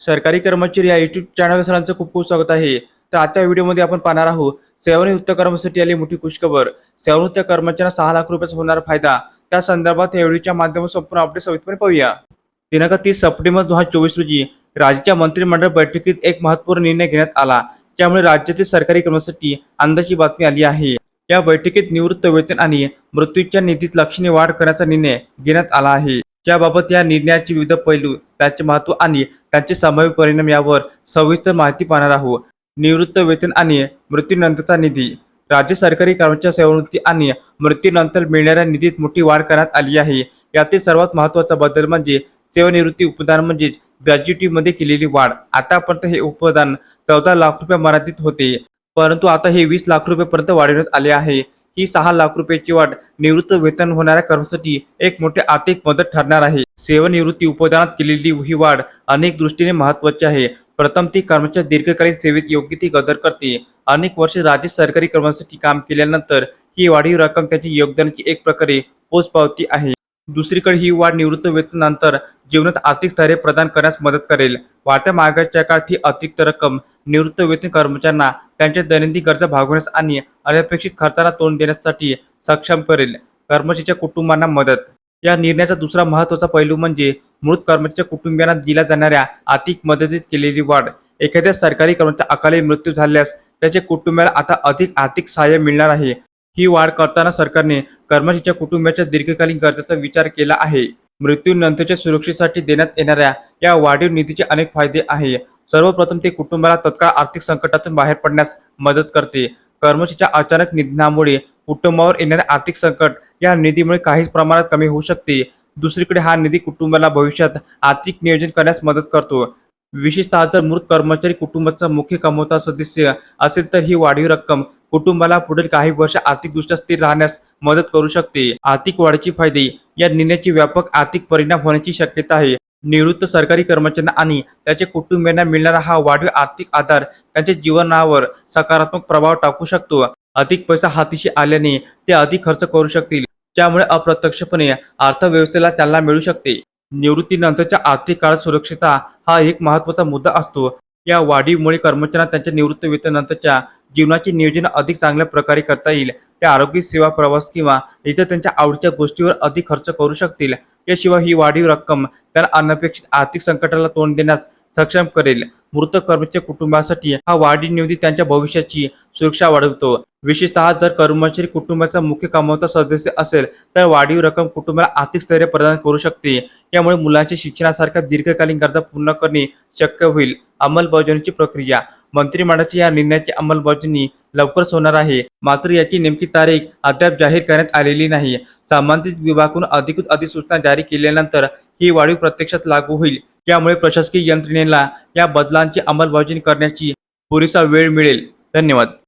सरकारी कर्मचारी या युट्यूब चॅनल सरांचं खूप खूप स्वागत आहे. तर आजच्या व्हिडिओमध्ये आपण पाहणार आहोत सेवानिवृत्त कर्मचारी आली मोठी खुशखबर. सेवानिवृत्त कर्मचाऱ्यांना सहा लाख रुपयाचा होणारा फायदा. त्या संदर्भात या व्हिडिओच्या माध्यमातून संपूर्ण अपडेट सविस्तरपणे पाहूया. दिनांक तीस सप्टेंबर दोन हजार चोवीस रोजी राज्याच्या मंत्रिमंडळ बैठकीत एक महत्त्वपूर्ण निर्णय घेण्यात आला त्यामुळे राज्यातील सरकारी कर्मचारी आनंदाची बातमी आली आहे. या बैठकीत निवृत्त वेतन आणि मृत्यूच्या निधीत लक्षणीय वाढ करण्याचा निर्णय घेण्यात आला आहे. त्याबाबत या निर्णयाचे विविध पैलू त्याचे महत्त्व आणि त्यांचे संभाव्य परिणाम यावर सविस्तर माहिती पाहणार आहोत. निवृत्त वेतन आणि मृत्यूनंतरचा निधी. राज्य सरकारी कर्मचारी सेवानिवृत्ती आणि मृत्यूनंतर मिळणाऱ्या निधीत मोठी वाढ करण्यात आली आहे. यातील सर्वात महत्त्वाचा बदल म्हणजे सेवानिवृत्ती उपदान म्हणजेच ग्रॅज्युटीमध्ये केलेली वाढ. आतापर्यंत हे उपदान चौदा लाख रुपये मर्यादित होते. परंतु आता हे वीस लाख रुपयेपर्यंत वाढवण्यात आले आहे. ही सहा लाख रुपयाची वाढ निवृत्त वेतन होणाऱ्या कर्मचारी एक मोठी आर्थिक मदत ठरणार आहे. सेवानिवृत्ती उपदानात केलेली ही वाढ अनेक दृष्टीने महत्वाची आहे. प्रथम ती कर्मचारी दीर्घकालीन सेवेत योग्य ती कदर करते. अनेक वर्षे राज्य सरकारी कर्मचारी काम केल्यानंतर ही वाढीव रक्कम त्याची योगदानाची एक प्रकारे पोचपावती आहे. दुसरीकडे ही वाढ निवृत्त वेतनानंतर जीवनात आर्थिक स्थैर्य प्रदान करण्यास मदत करेल. वाढत्या महागाईच्या काळात ही अतिरिक्त रक्कम निवृत्त वेतन कर्मचाऱ्यांना त्यांच्या दैनंदिन गरजा भागवण्यास आणि अनपेक्षित खर्चाला तोंड देण्यासाठी सक्षम करेल. कर्मचाऱ्याच्या कुटुंबांना मदत. या निर्णयाचा दुसरा महत्त्वाचा पैलू म्हणजे मृत कर्मचाऱ्याच्या कुटुंबियांना दिल्या जाणाऱ्या आर्थिक मदतीत केलेली वाढ. एखाद्या सरकारी कर्मचारी अकाली मृत्यू झाल्यास त्याच्या कुटुंबाला आता अधिक आर्थिक सहाय्य मिळणार आहे. ही वाढ करताना सरकारने कर्मचाऱ्याच्या कुटुंबाच्या दीर्घकालीन गरजेचा विचार केला आहे. मृत्यूनंतरच्या सुरक्षेसाठी देण्यात येणाऱ्या या वाढीव निधीचे अनेक फायदे आहे. सर्वप्रथम ते कुटुंबाला तत्काळ आर्थिक संकटातून बाहेर पडण्यास मदत करते. कर्मचारीच्या अचानक निधनामुळे कुटुंबावर येणारे आर्थिक संकट या निधीमुळे काही प्रमाणात कमी होऊ शकते. दुसरीकडे हा निधी कुटुंबाला भविष्यात आर्थिक नियोजन करण्यास मदत करतो. विशेषतः जर मृत कर्मचारी कुटुंबाचा मुख्य कमवता सदस्य असेल तर ही वाढीव रक्कम कुटुंबाला पुढील काही वर्ष आर्थिकदृष्ट्या स्थिर राहण्यास मदत करू शकते. आर्थिक वाढीचे फायदे या निर्णयाचे व्यापक आर्थिक परिणाम होण्याची शक्यता आहे. निवृत्त सरकारी कर्मचाऱ्यांना आणि त्याच्या कुटुंबियांना मिळणारा हा वाढीव आर्थिक आधार त्यांच्या जीवनावर सकारात्मक प्रभाव टाकू शकतो. अधिक पैसा हातीशी आल्याने ते अधिक खर्च करू शकतील. त्यामुळे अप्रत्यक्षपणे अर्थव्यवस्थेला त्यांना मिळू शकते. निवृत्तीनंतरच्या आर्थिक काळात सुरक्षितता हा एक महत्त्वाचा मुद्दा असतो. या वाढीमुळे कर्मचाऱ्यांना त्यांच्या निवृत्त वेतनानंतरच्या जीवनाचे नियोजन अधिक चांगल्या प्रकारे करता येईल. ते आरोग्य सेवा प्रवास किंवा इतर त्यांच्या आवडीच्या गोष्टीवर अधिक खर्च करू शकतील. याशिवाय ही वाढीव रक्कम त्यांना अनपेक्षित आर्थिक संकटाला तोंड देण्यास सक्षम करेल. मृत कर्मचारी कुटुंबासाठी हा वाढीव निधी त्यांच्या भविष्याची सुरक्षा वाढवतो. विशेषतः जर कर्मचारी कुटुंबाचा मुख्य कमावता सदस्य असेल तर वाढीव रक्कम कुटुंबाला आर्थिक स्थैर्य प्रदान करू शकते. यामुळे मुलांच्या शिक्षणासारख्या दीर्घकालीन गरजा पूर्ण करणे शक्य होईल. अंमलबजावणीची प्रक्रिया मंत्रिमंडळाच्या या निर्णयाची अंमलबजावणी लवकरच होणार आहे. मात्र याची नेमकी तारीख अद्याप जाहीर करण्यात आलेली नाही. संबंधित विभागाकडून अधिकृत अधिसूचना जारी केल्यानंतर ही वाढीव प्रत्यक्षात लागू होईल. त्यामुळे प्रशासकीय यंत्रणेला या बदलांची अंमलबजावणी करण्याची पुरेसा वेळ मिळेल. धन्यवाद.